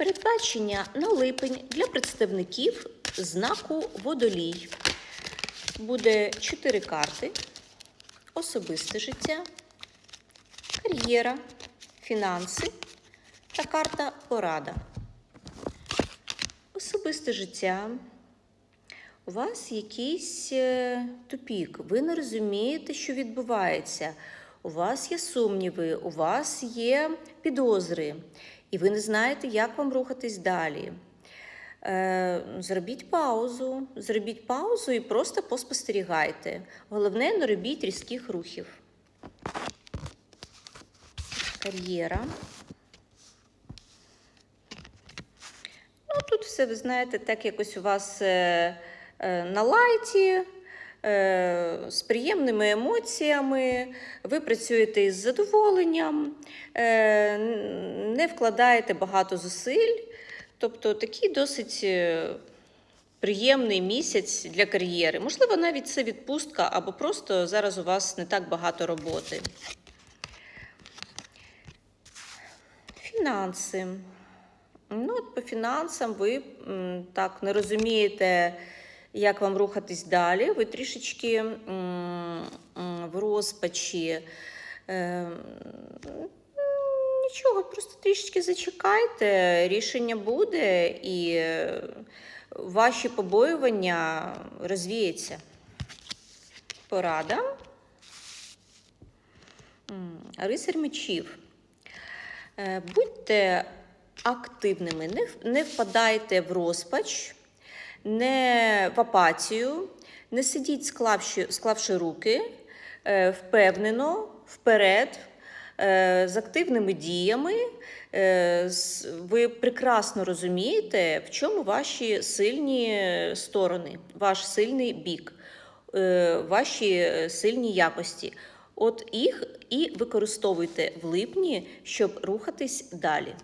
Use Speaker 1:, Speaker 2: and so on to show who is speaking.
Speaker 1: Передбачення на липень для представників знаку водолій. Буде чотири карти: особисте життя, кар'єра, фінанси та карта порада. Особисте життя. У вас якийсь е, тупік, ви не розумієте, що відбувається. У вас є сумніви, у вас є підозри, і ви не знаєте, як вам рухатись далі. Е, зробіть паузу, зробіть паузу і просто поспостерігайте. Головне, не робіть різких рухів. Кар'єра. Ну, тут все, ви знаєте, так якось у вас е, е, на лайті, з приємними емоціями, ви працюєте із задоволенням, е, не вкладаєте багато зусиль. Тобто такий досить е, приємний місяць для кар'єри. Можливо, навіть це відпустка, або просто зараз у вас не так багато роботи. Фінанси. Ну, от по фінансам ви так не розумієте, як вам рухатись далі. Ви трішечки в розпачі. Е, Нічого, просто трішечки зачекайте, рішення буде, і ваші побоювання розвіються. Порада. М, Рицар мечів. Е, Будьте активними, не впадайте в розпач, не в апатію, не сидіть, склавши, склавши руки, е, впевнено, вперед, е, з активними діями. Е, Ви прекрасно розумієте, в чому ваші сильні сторони, ваш сильний бік, ваші сильні якості. От їх і використовуйте в липні, щоб рухатись далі.